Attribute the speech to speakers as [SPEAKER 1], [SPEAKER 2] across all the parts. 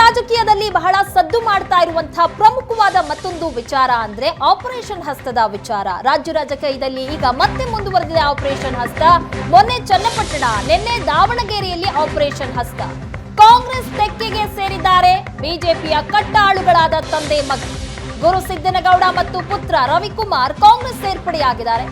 [SPEAKER 1] ರಾಜಕೀಯದಲ್ಲಿ ಬಹಳ ಸದ್ದು ಮಾಡ್ತಾ ಇರುವಂತಹ ಪ್ರಮುಖವಾದ ಮತ್ತೊಂದು ವಿಚಾರ ಅಂದ್ರೆ ಆಪರೇಷನ್ ಹಸ್ತದ ವಿಚಾರ. ರಾಜ್ಯ ರಾಜಕೀಯದಲ್ಲಿ ಈಗ ಮತ್ತೆ ಮುಂದುವರೆದಿದೆ ಆಪರೇಷನ್ ಹಸ್ತ. ಮೊನ್ನೆ ಚನ್ನಪಟ್ಟಣ, ನಿನ್ನೆ ದಾವಣಗೆರೆಯಲ್ಲಿ ಆಪರೇಷನ್ ಹಸ್ತ. ಕಾಂಗ್ರೆಸ್ ತೆಕ್ಕೆಗೆ ಸೇರಿದ್ದಾರೆ. ಬಿಜೆಪಿಯ ಕಟ್ಟಾಳುಗಳಾದ ತಂದೆ ಮಗ. ಗುರು ಸಿದ್ದನಗೌಡ ಮತ್ತು ಪುತ್ರ ರವಿಕುಮಾರ್ ಕಾಂಗ್ರೆಸ್ ಸೇರ್ಪಡೆಯಾಗಿದ್ದಾರೆ.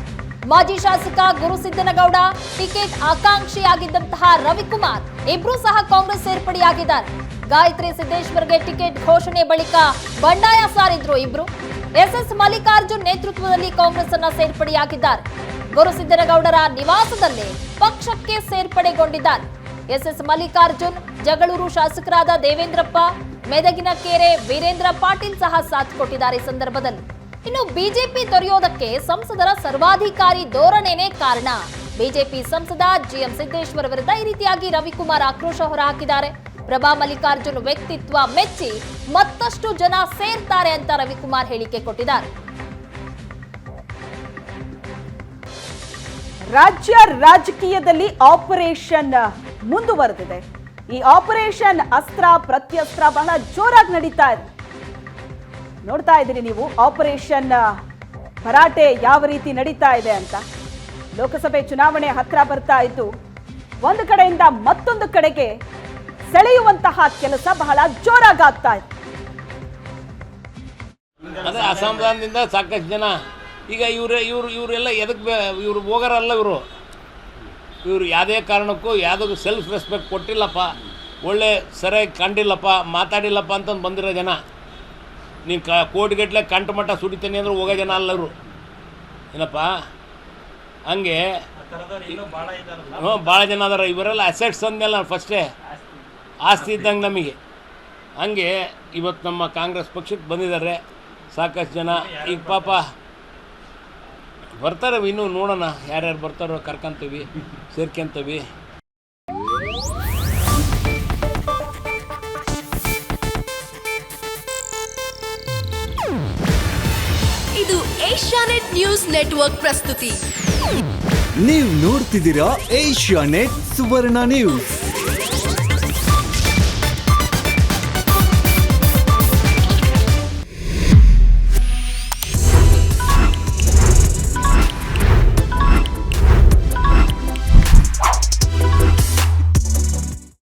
[SPEAKER 1] ಮಾಜಿ ಶಾಸಕ ಗುರು ಸಿದ್ದನಗೌಡ, ಟಿಕೆಟ್ ಆಕಾಂಕ್ಷಿಯಾಗಿದ್ದಂತಹ ರವಿಕುಮಾರ್ ಇಬ್ರು ಸಹ ಕಾಂಗ್ರೆಸ್ ಸೇರ್ಪಡೆಯಾಗಿದ್ದಾರೆ. ಗಾಯತ್ರಿ ಸಿದ್ದೇಶ್ವರ್ಗೆ ಟಿಕೆಟ್ ಘೋಷಣೆ ಬಳಿಕ ಬಂಡಾಯ ಸಾರಿದ್ರು ಇಬ್ರು. ಎಸ್ ಎಸ್ ಮಲ್ಲಿಕಾರ್ಜುನ್ ನೇತೃತ್ವದಲ್ಲಿ ಕಾಂಗ್ರೆಸ್ ಅನ್ನ ಸೇರ್ಪಡೆಯಾಗಿದ್ದಾರೆ. ಗುರು ಸಿದ್ದನಗೌಡರ ನಿವಾಸದಲ್ಲೇ ಪಕ್ಷಕ್ಕೆ ಸೇರ್ಪಡೆಗೊಂಡಿದ್ದಾರೆ. ಎಸ್ ಎಸ್ ಮಲ್ಲಿಕಾರ್ಜುನ್, ಜಗಳೂರು ಶಾಸಕರಾದ ದೇವೇಂದ್ರಪ್ಪ ಮೆದಗಿನ ಕೆರೆ ವೀರೇಂದ್ರ ಪಾಟೀಲ್ ಸಹ ಸಾಥ್ ಕೊಟ್ಟಿದ್ದಾರೆ ಸಂದರ್ಭದಲ್ಲಿ. ಇನ್ನು ಬಿಜೆಪಿ ತೊರೆಯೋದಕ್ಕೆ ಸಂಸದರ ಸರ್ವಾಧಿಕಾರಿ ಧೋರಣೆನೇ ಕಾರಣ. ಬಿಜೆಪಿ ಸಂಸದ ಜಿಎಂ ಸಿದ್ದೇಶ್ವರ್ ವಿರುದ್ಧ ಈ ರೀತಿಯಾಗಿ ರವಿಕುಮಾರ್ ಆಕ್ರೋಶ ಹೊರಹಾಕಿದ್ದಾರೆ. ಪ್ರಭಾ ಮಲ್ಲಿಕಾರ್ಜುನ್ ವ್ಯಕ್ತಿತ್ವ ಮೆಚ್ಚಿ ಮತ್ತಷ್ಟು ಜನ ಸೇರ್ತಾರೆ ಅಂತ ರವಿಕುಮಾರ್ ಹೇಳಿಕೆ ಕೊಟ್ಟಿದ್ದಾರೆ.
[SPEAKER 2] ರಾಜ್ಯ ರಾಜಕೀಯದಲ್ಲಿ ಆಪರೇಷನ್ ಮುಂದುವರೆದಿದೆ. ಈ ಆಪರೇಷನ್ ಅಸ್ತ್ರ ಪ್ರತ್ಯಸ್ತ್ರ ಬಹಳ ಜೋರಾಗಿ ನಡೀತಾ ಇದೆ. ನೋಡ್ತಾ ಇದ್ದೀರಿ ನೀವು, ಆಪರೇಷನ್ ಭರಾಟೆ ಯಾವ ರೀತಿ ನಡೀತಾ ಇದೆ ಅಂತ. ಲೋಕಸಭೆ ಚುನಾವಣೆ ಹತ್ರ ಬರ್ತಾ ಇದ್ದು ಒಂದು ಕಡೆಯಿಂದ ಮತ್ತೊಂದು ಕಡೆಗೆ ಸೆಳೆಯುವಂತಹ ಕೆಲಸ ಬಹಳ ಜೋರಾಗ್ತಾ ಆಗ್ತಾ ಇದೆ.
[SPEAKER 3] ಅದೇ ಅಸಮಾಧಾನದಿಂದ ಸಾಕಷ್ಟು ಜನ ಈಗ ಇವರು ಇವರು ಇವರೆಲ್ಲ ಎದಕ್ಕೆ ಬೇ ಇವರು ಹೋಗರಲ್ಲ ಇವರು. ಇವರು ಯಾವುದೇ ಕಾರಣಕ್ಕೂ ಯಾವುದಕ್ಕೂ ಸೆಲ್ಫ್ ರೆಸ್ಪೆಕ್ಟ್ ಕೊಟ್ಟಿಲ್ಲಪ್ಪ. ಒಳ್ಳೆ ಸರಿಯಾಗಿ ಕಂಡಿಲ್ಲಪ್ಪ ಮಾತಾಡಿಲ್ಲಪ್ಪ ಅಂತಂದು ಬಂದಿರೋ ಜನ. ನೀನು ಕ ಕೋಟಿಗಟ್ಟಲೆ ಕಂಟು ಮಟ್ಟ ಸುಡಿತೀನಿ ಅಂದ್ರೆ ಹೋಗೋ ಜನ ಅಲ್ಲ ಇವರು. ಏನಪ್ಪ? ಹಂಗೆ ಹ್ಞೂ ಭಾಳ ಜನ ಅದಾರ. ಇವರೆಲ್ಲ ಅಸೆಟ್ಸ್ ಅಂದೆಲ್ಲ ಫಸ್ಟೇ ಆಸ್ತಿ ಇದ್ದಂಗೆ ನಮಗೆ. ಹಂಗೆ ಇವತ್ತು ನಮ್ಮ ಕಾಂಗ್ರೆಸ್ ಪಕ್ಷಕ್ಕೆ ಬಂದಿದ್ದಾರೆ. ಸಾಕಷ್ಟು ಜನ ಈಗ ಪಾಪ ಬರ್ತಾರೆ ಇನ್ನೂ ನೋಡೋಣ ಯಾರ್ಯಾರು ಬರ್ತಾರೋ ಕರ್ಕೊಂತೀವಿ ಸೇರ್ಕೊಂತೀವಿ.
[SPEAKER 4] ಇದು ಏಷ್ಯಾನೆಟ್ ನ್ಯೂಸ್ ನೆಟ್ವರ್ಕ್ ಪ್ರಸ್ತುತಿ.
[SPEAKER 5] ನೀವು ನೋಡ್ತಿದ್ದೀರಾ ಏಷ್ಯಾ ನೆಟ್ ಸುವರ್ಣ ನ್ಯೂಸ್.